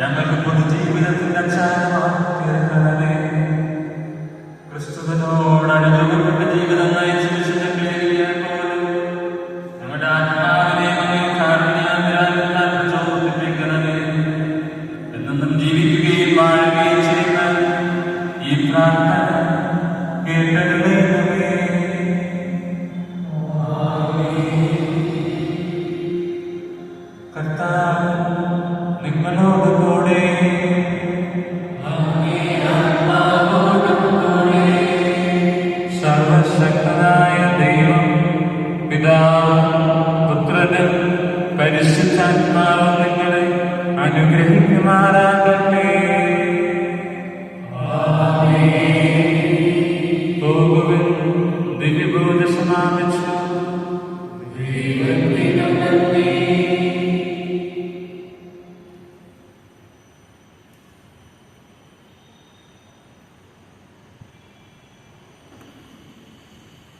ഞങ്ങൾക്ക് പൊതുജീവിതത്തിന്റെ ജീവിതത്തിന്റെ തീർക്കണമേ പിതാവും പുത്രനും പരിശുദ്ധാത്മാവ് നിങ്ങളെ അനുഗ്രഹിക്കുമാറാകട്ടെ. പോകുവിൻ ദിവ്യബോധ സമാപിച്ചു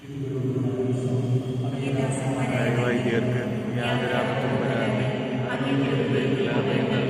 Thank യാതൊരു ആപത്തും വരാതെ വൈദികരുടെ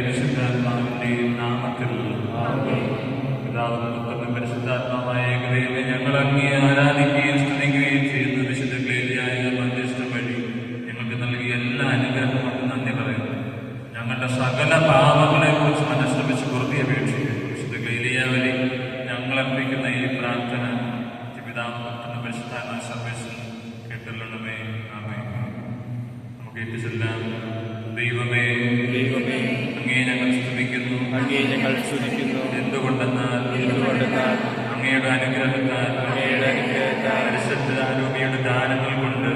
പുത്രന്റെയും പരിശുദ്ധാത്മാവിന്റെയും നാമത്തിൽ പിതാവിനും പുത്രനും പരിശുദ്ധാത്മാവായ ഏകദൈവമേ ഞങ്ങൾ അങ്ങേ ആരാധിക്കുകയും സ്തുതിക്കുകയും ചെയ്യുന്ന വിശുദ്ധ ക്ലേരിയായ മധ്യസ്ഥ വഴി ഞങ്ങൾക്ക് നൽകിയ എല്ലാ അനുഗ്രഹങ്ങൾക്കും നന്ദി പറയുന്നു. ഞങ്ങളുടെ സകല പാപങ്ങളെ കുറിച്ച് മനസ്സമിച്ച് പുറത്തി അപേക്ഷിക്കുന്നു. വിശുദ്ധ ക്ലേരിയ വഴി ഞങ്ങൾ അർപ്പിക്കുന്ന ഈ പ്രാർത്ഥന പിതാവും പുത്രനും പരിശുദ്ധാത്മാ സർവേശ്വരൻ കേട്ടല്ലണമേ ആമേ നമുക്ക് ഏറ്റുചൊല്ലാം. ദൈവമേ ദൈവമേ ഞങ്ങൾ സ്തുതിക്കുന്നു എന്തുകൊണ്ടെന്നാൽ എന്തുകൊണ്ടെന്നാൽ അങ്ങയുടെ അനുഗ്രഹത്താൽ അങ്ങയുടെ അനുഗ്രഹത്താൽ പരിശുദ്ധാരൂപിയുടെ ദാനങ്ങൾ കൊണ്ട്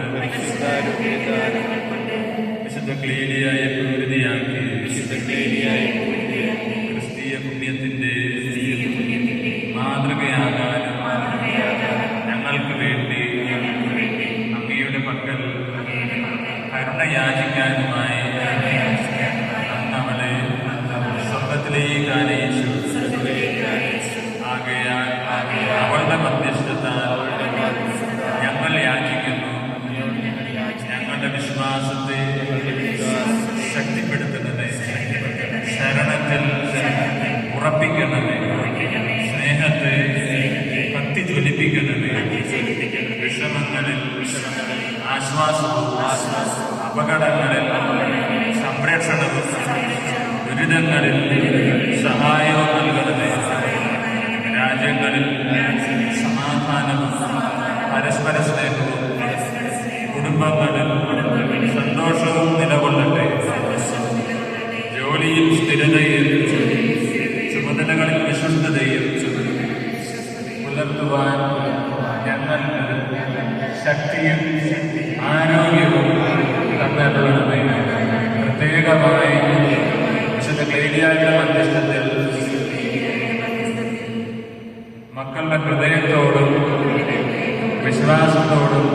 വിശുദ്ധ ക്ലീനിയായ പൂരിതയാക്കി വിശുദ്ധ ക്ലീനിയായ ക്രിസ്തീയ പുണ്യത്തിന്റെ മാതൃകയാകാനും ഞങ്ങൾക്ക് വേണ്ടി അങ്ങയുടെ പക്കൽ കരുണയാചിക്കാനുമായി അങ്ങ് ജ്വലിപ്പിക്കണമേ വിഷമങ്ങളിൽ ആശ്വാസവും അപകടങ്ങളിൽ സംരക്ഷണവും ദുരിതങ്ങളിൽ സഹായവും നൽകണമേ. രാജ്യങ്ങളിൽ സമാധാനവും പരസ്പര സ്നേഹവും കുടുംബങ്ങളിൽ സന്തോഷവും നിലകൊള്ളട്ടെ. ജോലിയിൽ സ്ഥിരതയും ചുമതലകളിൽ വിശ്വസ്തതയും പുലർത്തുവാൻ ഞങ്ങൾക്ക് ശക്തിയും ആരോഗ്യവും തന്നിട്ടുള്ളതേ പ്രത്യേകമായി വിശുദ്ധ ക്ലേരിയായുടെ മധ്യസ്ഥത്തിൽ മക്കളുടെ ഹൃദയത്തോടും വിശ്വാസത്തോടും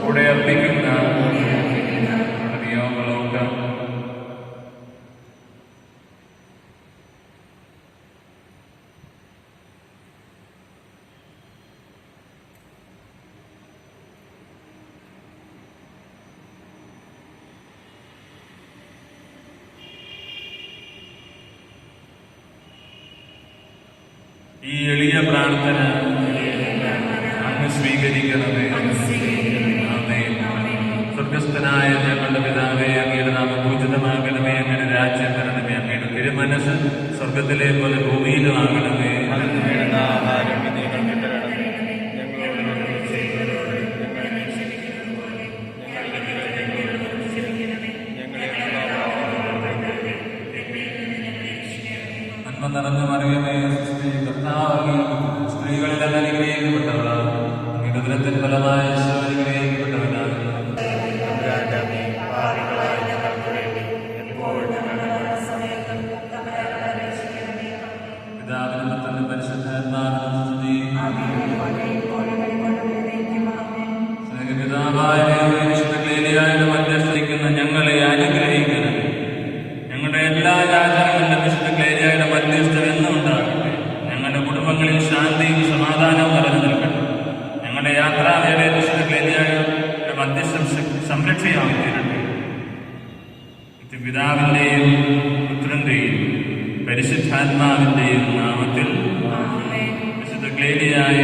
കൂടെ അർപ്പിക്കുന്ന ഈ എളിയ പ്രാർത്ഥന അങ്ങ് സ്വീകരിക്കണമേ. സ്വർഗസ്ഥനായ ഞങ്ങളുടെ പിതാവേ അങ്ങയുടെ നാമം പൂജിതമാകണമേ. അങ്ങനെ രാജ്യം വരണമേ. അങ്ങയുടെ തിരുമനസ് സ്വർഗത്തിലെ പോലെ ഭൂമിയിലും ആകണമേ. ആഹാരം Amen. രക്ഷയാവുകയാണ് പിതാവിന്റെയും പുത്രന്റെയും പരിശുദ്ധാത്മാവിന്റെയും നാമത്തിൽ വിശുദ്ധ ക്ലേലിയായ